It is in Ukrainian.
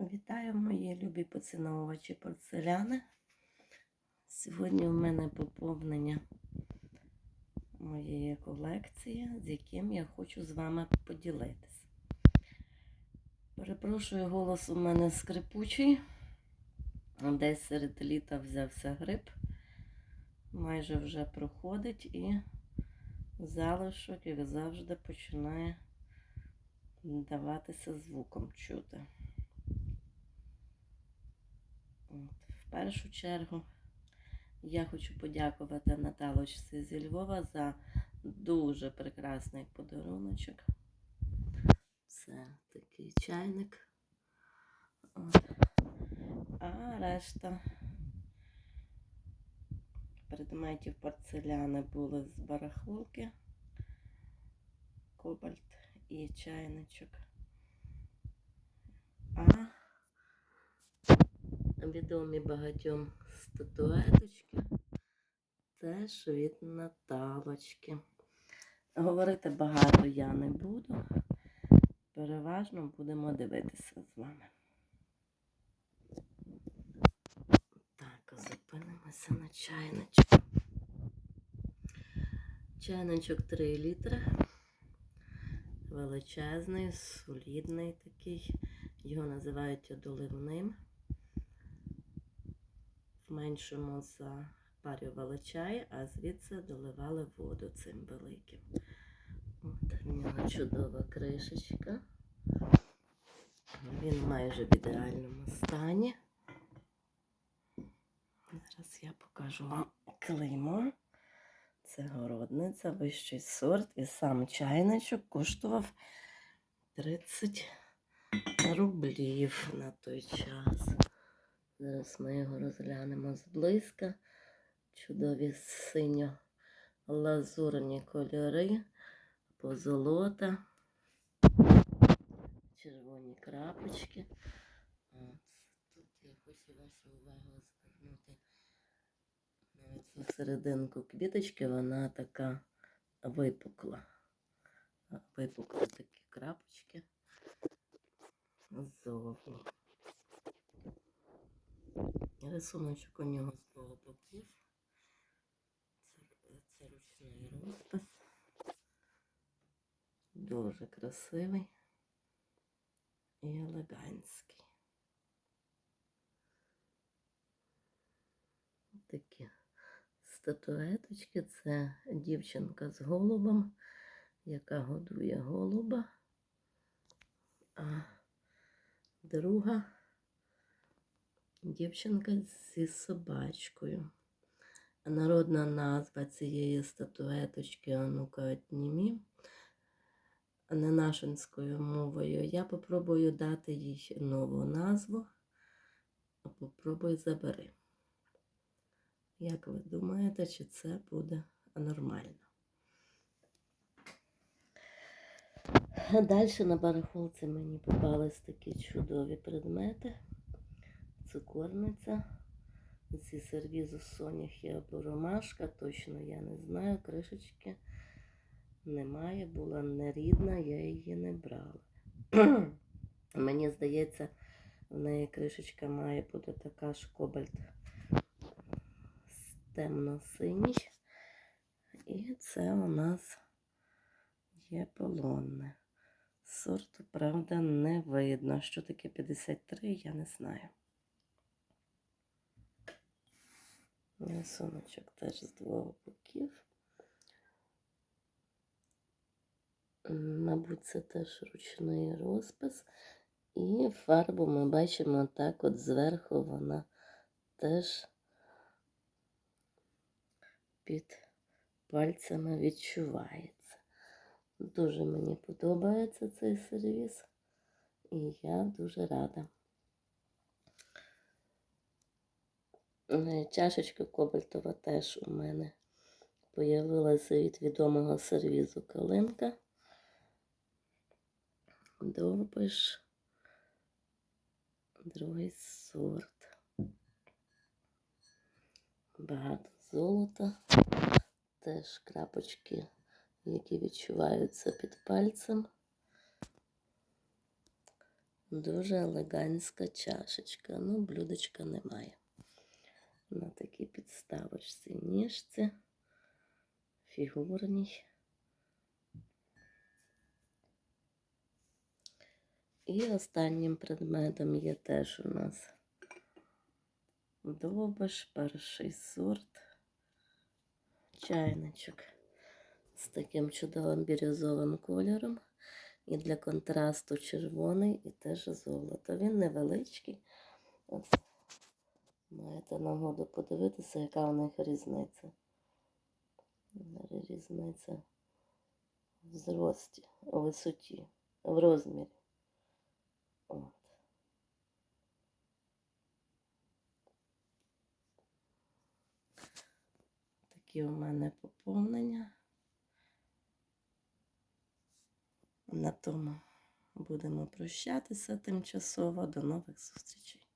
Вітаю мої любі поціновувачі порцеляни. Сьогодні в мене поповнення моєї колекції, з яким я хочу з вами поділитися. Перепрошую, голос у мене скрипучий. Десь серед літа взявся грип. Майже вже проходить і залишок, як завжди, починає даватися звуком чути. От. В першу чергу я хочу подякувати Наталочці зі Львова за дуже прекрасний подаруночок. Це такий чайник. А решта предметів порцеляни були з барахолки, кобальт і чайничок. А відомі багатьом статуеточки теж від Наталочки. Говорити багато я не буду. Переважно будемо дивитися з вами. Так, зупинимося на чайничку. Чайничок 3 літри. Величезний, солідний такий. Його називають доливним. Меншому запарювали чай, а звідси доливали воду цим великим. От в нього чудова кришечка. Він майже в ідеальному стані. Зараз я покажу вам клеймо. Це городниця, вищий сорт. І сам чайничок коштував 30 рублів на той час. Зараз ми його розглянемо зблизька. Чудові синьо-лазурні кольори, позолота, червоні крапочки. Тут я хочу вашу увагу звернути на цю серединку квіточки, вона така випукла. Випукли такі крапочки ззовні. Рисуночок у нього з двох боків. Це, це ручний розпис. Дуже красивий і елегантський. Такі статуеточки. Це дівчинка з голубом, яка годує голуба. А друга дівчинка зі собачкою. Народна назва цієї статуеточки Онука Отнімі. Ненашинською мовою. Я попробую дати їй нову назву. А попробуй забери. Як ви думаєте, чи це буде нормально? Далі на барахолці мені попались такі чудові предмети. Цукорниця зі сервізу соняхи або ромашка, точно я не знаю, кришечки немає, була нерідна, я її не брала. Мені здається, в неї кришечка має бути така ж кобальт темно-синій. І це у нас є полонне. Сорту, правда, не видно. Що таке 53, я не знаю. Рисуночок теж з двох боків. Мабуть, це теж ручний розпис. І фарбу ми бачимо так от зверху вона теж під пальцями відчувається. Дуже мені подобається цей сервіс, і я дуже рада. Чашечка кобальтова теж у мене появилася від відомого сервізу Калинка. Довбиш, другий сорт. Багато золота, теж крапочки, які відчуваються під пальцем. Дуже елегантська чашечка. Ну, блюдечка немає. На такій підставочці ніжці, фігурній. І останнім предметом є теж у нас довбиш, перший сорт, чайничок з таким чудовим бірюзовим кольором. І для контрасту червоний і теж золото. Він невеличкий. Маєте нагоду подивитися, яка в них різниця. Різниця в зрості, у висоті, в розмірі. От. Такі у мене поповнення. На тому будемо прощатися тимчасово. До нових зустрічей.